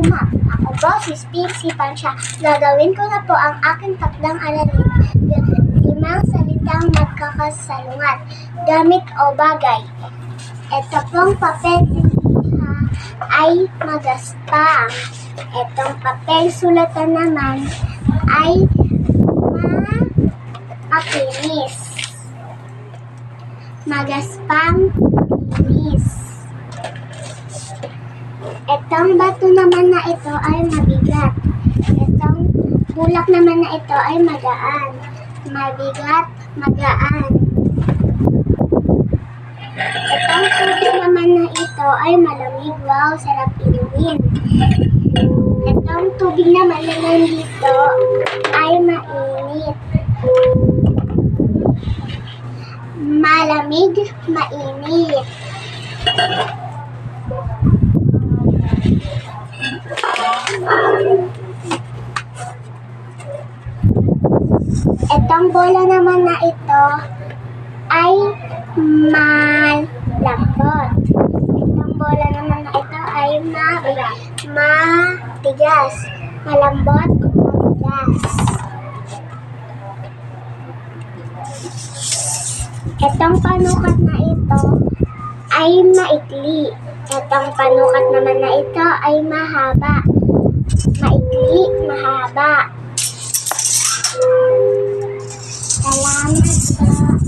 Uma. Ako po si Spixie Pansya. Gagawin ko na po ang aking takdang aralin. Limang salitang magkakasalungat. Gamit o bagay. Ito pong papel ay magaspang. Itong papel sulatan naman ay ma makinis. Magaspang kinis. Itong bato naman na ito ay mabigat. Itong bulak naman na ito ay magaan. Mabigat, magaan. Itong tubig naman na ito ay malamig. Wow, sarap inumin. Itong tubig naman na nandito ay mainit. Malamig, mainit. Itong bola naman na ito ay malambot. Itong bola naman na ito ay. Matigas. Malambot, matigas. Itong panukat na ito ay maikli. Itong panukat naman na ito ay mahaba. Maikli, mahaba. Bye.